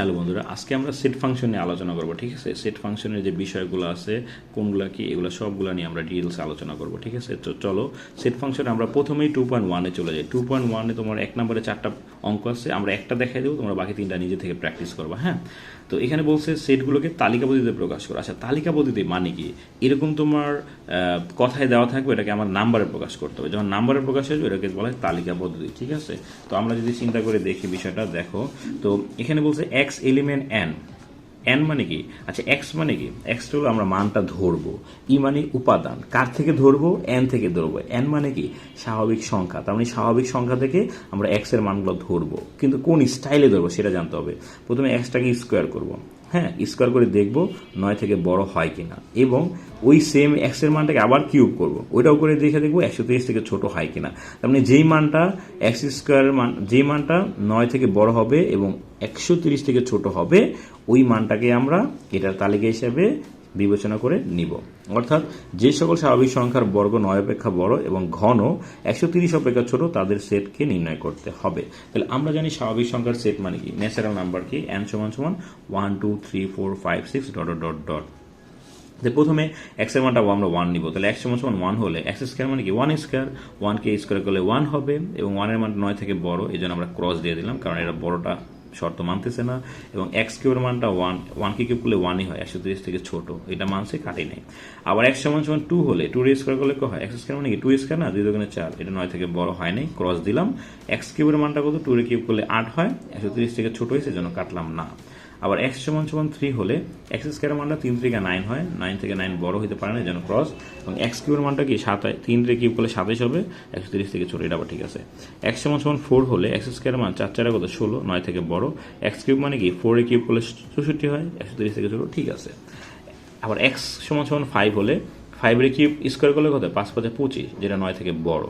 Hello বন্ধুরা, আজকে আমরা সেট ফাংশন নিয়ে আলোচনা করব, ঠিক আছে? সেট ফাংশনের যে বিষয়গুলো আছে, কোনগুলো কি, এগুলো সবগুলো নিয়ে আমরা ডিটেলস আলোচনা করব, ঠিক আছে? তো চলো সেট ফাংশনে আমরা প্রথমেই টু পয়েন্ট ওয়ানে চলে যাই। টু পয়েন্ট ওয়ানে তোমার এক নম্বরে চারটা অঙ্ক আছে, আমরা একটা দেখাই দেবো, তোমরা বাকি তিনটা নিজে থেকে প্র্যাকটিস করবা হ্যাঁ? তো এখানে বলছে সেটগুলোকে তালিকা পদ্ধতিতে প্রকাশ করো। আচ্ছা তালিকা মানে কি? এরকম তোমার কথায় দেওয়া থাকবে, এটাকে আমার নাম্বারে প্রকাশ করতে হবে। যখন নাম্বারে প্রকাশ আসবে, এটাকে বলা হয় তালিকা পদ্ধতি ঠিক আছে? তো আমরা যদি চিন্তা করে দেখি বিষয়টা, দেখো। তো এখানে বলছে এক্স এলিমেন্ট এন এন মানে কি? আচ্ছা এক্স মানে কি? এক্স হলো আমরা মানটা ধরবো। ই মানে উপাদান। কার থেকে ধরবো? এন থেকে ধরবো। এন মানে কি? স্বাভাবিক সংখ্যা। তার মানে স্বাভাবিক সংখ্যা থেকে আমরা এক্সের মানগুলো ধরবো। কিন্তু কোন স্টাইলে ধরবো সেটা জানতে হবে। প্রথমে এক্সটাকে স্কোয়ার করব। হ্যাঁ স্কোয়ার করে দেখব নয় থেকে বড় হয় কিনা। এবং ওই সেম এক্সের মানটাকে আবার কিউব করব। ওইটাও করে দেখে দেখব একশো তিরিশ থেকে ছোট হয় কিনা। তার মানে যেই মানটা এক্স স্কোয়ারের মান যেই মানটা নয় থেকে বড় হবে এবং একশো তিরিশ থেকে ছোট হবে, ওই মানটাকে আমরা এটার তালিকা হিসেবে বিবেচনা করে নিব। অর্থাৎ যে সকল স্বাভাবিক সংখ্যার বর্গ নয় অপেক্ষা বড় এবং ঘন, একশো তিরিশ অপেক্ষা ছোট, তাদের সেটকে নির্ণয় করতে হবে। তাহলে আমরা জানি স্বাভাবিক সংখ্যার সেট মানে কি? ন্যাচারাল নাম্বার কি? এন সমান সমান one two three four five six dot dot dot যে প্রথমে এক্সের মানটা আমরা ওয়ান নিব। তাহলে সমান সমান ওয়ান হলে এক্স স্কোয়ার মানে কি? ওয়ান স্কোয়ার ওয়ানকে স্কোয়ার করলে ওয়ান হবে এবং ওয়ানের মান নয় থেকে বড় এই জন্য আমরা ক্রস দিয়ে দিলাম, কারণ এটা বড়টা শর্ত মানতেছে না, এবং এক্স কিউবের মানটা ওয়ান ওয়ান কে কিউব করলে ওয়ানই হয়, একশো তিরিশ থেকে ছোট, এটা মানছে কাটি নেই। আবার এক্স সমান সমান টু হলে টু স্কোয়ার করলে কি হয়? এক্স স্কোয়ার মানে কি? টু স্কোয়ার না, দুই দোকানে চার, এটা নয় থেকে বড় হয় নাই ক্রস দিলাম। এক্স কিউবের মানটা কত? টু কিউব করলে আট হয়, একশো তিরিশ থেকে ছোট হয়েছে জন্য কাটলাম না। আবার এক্স সমান সমান থ্রি হলে এক্স স্কোয়ারের মানটা তিন থেকে নাইন হয়। নাইন থেকে নাইন বড় হতে পারে না যেন ক্রস এবং এক্স কিউবের মানটা কি? সাত তিন রে কিউব করলে সাতাইশ হবে। একশো তিরিশ থেকে ছোট এটা আবার ঠিক আছে। এক্স সমান সমান ফোর হলে এক্স স্কোয়ারের মান চার চারে কত? ষোলো, নয় থেকে বড়। এক্স কিউব মানে কি? ফোর কিউব করলে চৌষট্টি হয়। একশো তিরিশ থেকে ছোট ঠিক আছে। আবার এক্স সমান সমান ফাইভ হলে ফাইভ রে কিউব স্কোয়ার করলে কত? পাঁচ পাঁচে পঁচিশ, যেটা নয় থেকে বড়।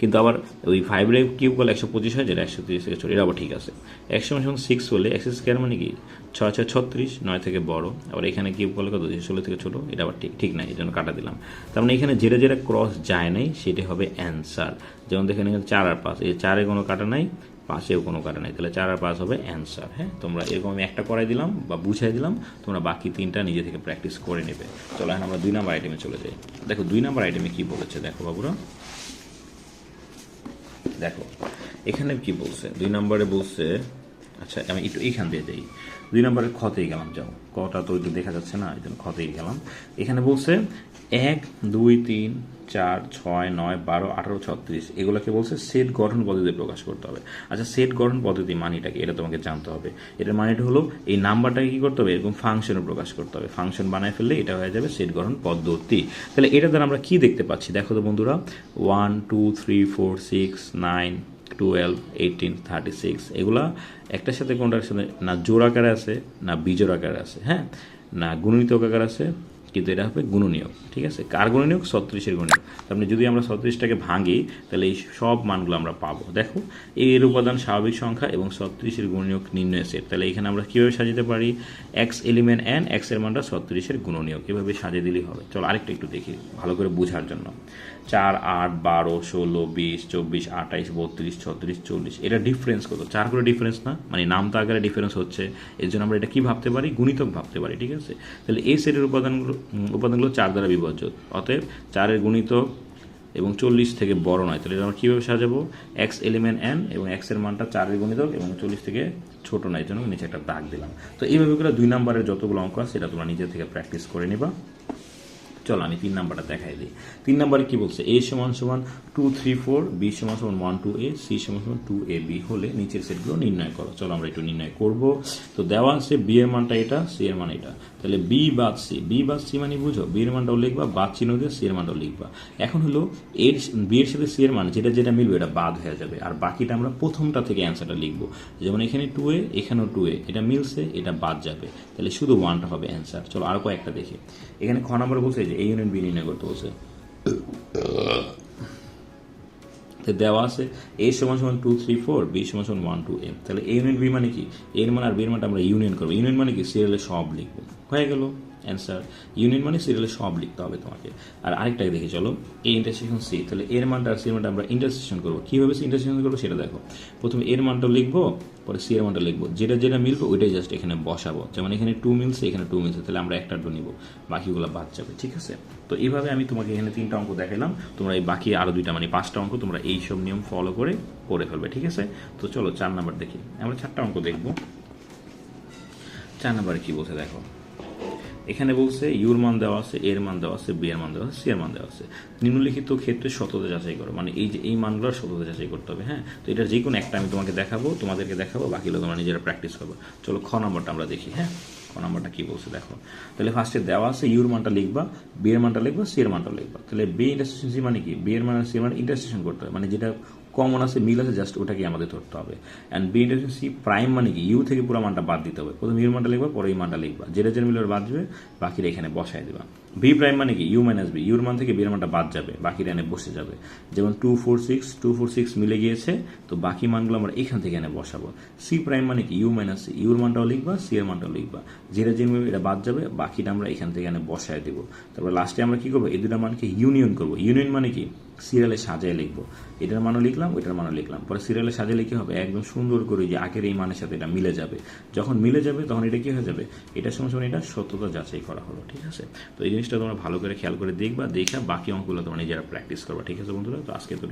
কিন্তু আবার ওই ফাইভ রে কিউব করলে একশো পঁচিশ হয় যেটা একশো তিরিশ থেকে এটা আবার ঠিক আছে। একশো সমান সিক্স হলে এক্স স্কোয়ার মানে কি? ছয় ছয় ছত্রিশ, নয় থেকে বড়। আবার এখানে কিউব করলে কত? ষোলো থেকে ছোটো এটা আবার ঠিক ঠিক নাই, এই জন্য কাটা দিলাম। তার মানে এখানে যেটা যেটা ক্রস যায় নাই, সেটা হবে অ্যান্সার যেমন দেখেন চার আর পাঁচ, এই চারে কোনো কাটা নাই পাশেও কোনো কাটা নেই। তাহলে চার আর পাঁচ হবে অ্যান্সার হ্যাঁ? তোমরা এরকম আমি একটা করাই দিলাম বা বুঝাই দিলাম, তোমরা বাকি তিনটা নিজে থেকে প্র্যাকটিস করে নেবে। চলো এখন আমরা দুই নাম্বার আইটেমে চলে যাই। দেখো, দুই নাম্বার আইটেমে কী বলেছে? দেখো বাবুরা। দেখো এখানে কি বলছে? দুই নম্বরে বলছে আচ্ছা আমি একটু এইখান দিয়ে যাই দুই নম্বরের খতেই গেলাম, যাও। কটা তো একটু দেখা যাচ্ছে না, এই জন্য খতেই গেলাম। এখানে বলছে এক, দুই, তিন, চার, ছয়, নয়, বারো, আঠারো, ছত্রিশ, এগুলোকে বলছে সেট গঠন পদ্ধতি প্রকাশ করতে হবে। আচ্ছা সেট গঠন পদ্ধতি মানিটা কি? এটা তোমাকে জানতে হবে। এটার মানিটা হলো এই নাম্বারটাকে কি করতে হবে? এরকম ফাংশনে প্রকাশ করতে হবে। ফাংশন বানায় ফেললে এটা হয়ে যাবে সেট গঠন পদ্ধতি। তাহলে এটা দ্বারা আমরা কি দেখতে পাচ্ছি? দেখো তো বন্ধুরা one two three four six nine twelve eighteen thirty six এগুলা একটার সাথে কোনটার সাথে? না জোর আকারে আছে, না বিজোর আকারে আছে হ্যাঁ? না গুণিতক আকার আছে কিন্তু এটা হবে গুণনীয়ক, ঠিক আছে? কার গুণনীয়ক? ছত্রিশের গুণনীয়ক। মানে যদি আমরা ছত্রিশটাকে ভাঙি, তাহলে এই সব মানগুলো আমরা পাবো। দেখো, এর উপাদান স্বাভাবিক সংখ্যা এবং ছত্রিশের গুণনীয়ক নির্ণয় সেট। তাহলে এখানে আমরা কীভাবে সাজাতে পারি? এক্স এলিমেন্ট এন এক্সের মানটা ছত্রিশের গুণনীয়ক। এভাবে সাজিয়ে দিলেই হবে। চলো আরেকটা একটু দেখি, ভালো করে বোঝার জন্য। চার, আট, বারো, ষোলো, বিশ, চব্বিশ, আঠাইশ, বত্রিশ, ছত্রিশ, চল্লিশ। এটা ডিফারেন্স কত? চার করে ডিফারেন্স না? মানে নামতা আকারে ডিফারেন্স হচ্ছে। এর জন্য আমরা এটা কি ভাবতে পারি? গুণিতক ভাবতে পারি, ঠিক আছে? তাহলে এই সেটের উপাদানগুলো উপাদানগুলো চার দ্বারা বিভাজ্য। অতএব চারের গুণিত এবং চল্লিশ থেকে বড় নয়। তাহলে আমরা কীভাবে সাজাবো? এক্স এলিমেন্ট এন এবং এক্সের মানটা চারের গুণিতক এবং চল্লিশ থেকে ছোট নয় জন্য নিচে একটা দাগ দিলাম। তো এইভাবে করে দুই নম্বরের যতগুলো অঙ্ক আছে সেটা তোমরা নিজে থেকে প্র্যাকটিস করে নিবা। চলো, আমি তিন নাম্বারটা দেখাই দিই। তিন নাম্বারে কি বলছে? এ সমান সমান টু থ্রি ফোর বি সমান সমান ওয়ান টু এ সি সমান সমান টু এ বি হলে নিচের সেটগুলো নির্ণয় করো। চলো, আমরা একটু নির্ণয় করব। তো দেওয়া আছে বি এর মানটা এটা সি এর মান এটা। তাহলে বি বাদ সি বি বাদ সি মানে বুঝো? বি এর মানটাও লিখবা, বাদ চিহ্ন দিয়ে সি এর মানটাও লিখবা। এখন হলো এর বি এর সাথে সি এর মান যেটা যেটা মিলবে, এটা বাদ হয়ে যাবে। আর বাকিটা আমরা প্রথমটা থেকে অ্যান্সারটা লিখব। যেমন এখানে টু এ এখানেও টু এ এটা মিলছে, এটা বাদ যাবে। তাহলে শুধু ওয়ানটা হবে অ্যান্সার চলো, আর কয়েকটা দেখি। এখানে খ নম্বর বলছে যে এই ইউনিয়ন বি নির্ণয় করতে বলছে দেওয়া আছে এ সমান সমান টু থ্রি ফোর বি সমান সমান ওয়ান টু এম তাহলে এ ইউনিয়ন বি মানে কি এর মানে আর বি এর মানে আমরা ইউনিয়ন করব ইউনিয়ন মানে কি সিরিয়ালে সব লিখব হয়ে গেল অ্যান্সার ইউনিয়ন মানে সিরিয়ালে সব লিখতে হবে তোমাকে। আর আরেকটা দেখে চলো এই ইন্টারসেকশন সি তাহলে এর মানটা আর সি মানটা আমরা ইন্টারসেকশন করব। কীভাবে সি ইন্টারসেকশন করব সেটা দেখো। প্রথমে এর মানটা লিখব, পরে সি এর মানটা লিখব। যেটা যেটা মিলবে ওইটাই জাস্ট এখানে বসাবো। যেমন এখানে টু মিলছে, এখানে টু মিলছে, তাহলে আমরা একটা টু নিব। বাকিগুলো বাদ যাবে, ঠিক আছে? তো এইভাবে আমি তোমাকে এখানে তিনটা অঙ্ক দেখালাম তোমরা এই বাকি আরও দুইটা মানে পাঁচটা অঙ্ক তোমরা এই সব নিয়ম ফলো করে করে ফেলবে, ঠিক আছে? তো চলো, চার নাম্বার দেখি। আমরা চারটা অঙ্ক দেখব। চার নাম্বারে কি বলছে দেখো? এখানে বলছে, ইউর মান দেওয়া আছে, এর মান দেওয়া আছে, বি এর মান দেওয়া আছে, সি এর মান দেওয়া আছে। নিম্নলিখিত ক্ষেত্রে সততা যাচাই করো। মানে এই যে, এই মানগুলোর সততা যাচাই করতে হবে হ্যাঁ? তো এটা যে কোনো একটা আমি তোমাকে দেখাবো, তোমাদেরকে দেখাবো বাকিগুলো তোমরা নিজেরা প্র্যাকটিস করব। চলো, খ নম্বরটা আমরা দেখি হ্যাঁ? খ নম্বরটা কি বলছে, দেখো। তাহলে ফার্স্টে দেওয়া আছে, ইউর মানটা লিখবা, বি এর মানটা লিখবা, সি এর মানটা লিখবা। তাহলে বি ইন্টারসেকশন সি মানে কি? বি এর মান সি এর মানে ইন্টারসেকশন করতে হবে। মানে যেটা কমন আছে মিল আছে জাস্ট ওটাকে আমাদের ধরতে হবে। And B intersection C prime মানে কি? ইউ থেকে পুরো মানটা বাদ দিতে হবে। প্রথমে ইউর মানটা লিখবা, পরে এই মানটা লিখবা। যেটা যেটা মিলের বাদ যাবে বাকিটা এখানে বসায় দেবা। বি প্রাইম মানে কি? ইউ মাইনাস বি ইউর মান থেকে বিয়ের মানটা বাদ যাবে, বাকিটা এনে বসে যাবে। যেমন two four six two four six মিলে গিয়েছে, তো বাকি মানগুলো আমরা এখান থেকে এনে বসাবো। সি প্রাইম মানে কি? ইউ মাইনাস সি ইউর মানটাও লিখবা সি এর মানটাও লিখবা। যেটা যে এটা বাদ যাবে, বাকিটা আমরা এখান থেকে এনে বসায় দেবো। তারপর লাস্টে আমরা কি করব? এই দুটা মানকে ইউনিয়ন করব। ইউনিয়ন মানে কি? সিরিয়ালে সাজায় লিখব। এটার মানও লিখলাম, ওইটার মানও লিখলাম। পরে সিরিয়ালের সাজায় লিখে হবে, একদম সুন্দর করে যে আগের এই মানের সাথে এটা মিলে যাবে। যখন মিলে যাবে, তখন এটা কী হয়ে যাবে? এটার সঙ্গে সঙ্গে এটা সত্যতা যাচাই করা হলো, ঠিক আছে? তো এই জিনিসটা তোমরা ভালো করে খেয়াল করে দেখবা, দেখা বাকি অঙ্কগুলো তোমরা নিজেরা প্র্যাকটিস করবা, ঠিক আছে বন্ধুরা? তো আজকে তো